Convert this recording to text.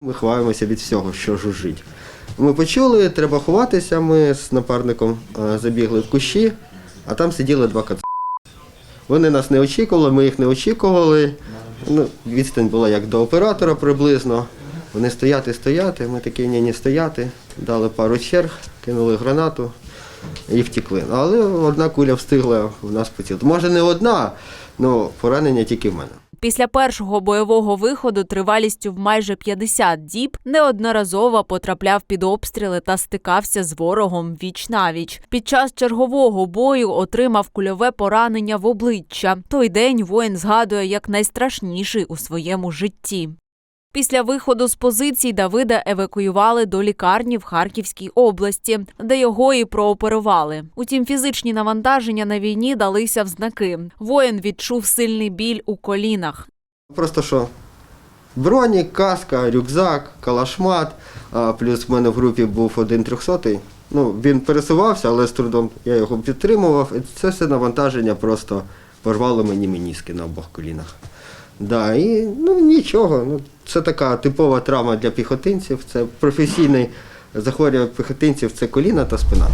Ми ховаємося від всього, що жужжить. Ми почули, треба ховатися. Ми з напарником е, забігли в кущі, а там сиділи два кацапи. Вони нас не очікували, ми їх не очікували. Ну, відстань була як до оператора приблизно. Вони стояти, стояти. Ми такі ні, ні стояти. Дали пару черг, кинули гранату і втекли. Але одна куля встигла в нас поцілити. Може не одна, але поранення тільки в мене. Після першого бойового виходу тривалістю в майже 50 діб неодноразово потрапляв під обстріли та стикався з ворогом віч навіч. Під час чергового бою отримав кульове поранення в обличчя. Той день воїн згадує як найстрашніший у своєму житті. Після виходу з позицій Давида евакуювали до лікарні в Харківській області, де його і прооперували. Утім, фізичні навантаження на війні далися в знаки. Воїн відчув сильний біль у колінах. Просто що? Бронік, каска, рюкзак, калашмат. Плюс в мене в групі був один трьохсотий. Ну, він пересувався, але з трудом я його підтримував. І це все навантаження просто порвало мені меніски на обох колінах. Да, і ну нічого. Ну, це така типова травма для піхотинців. Це професійне захворювання піхотинців це коліна та спина.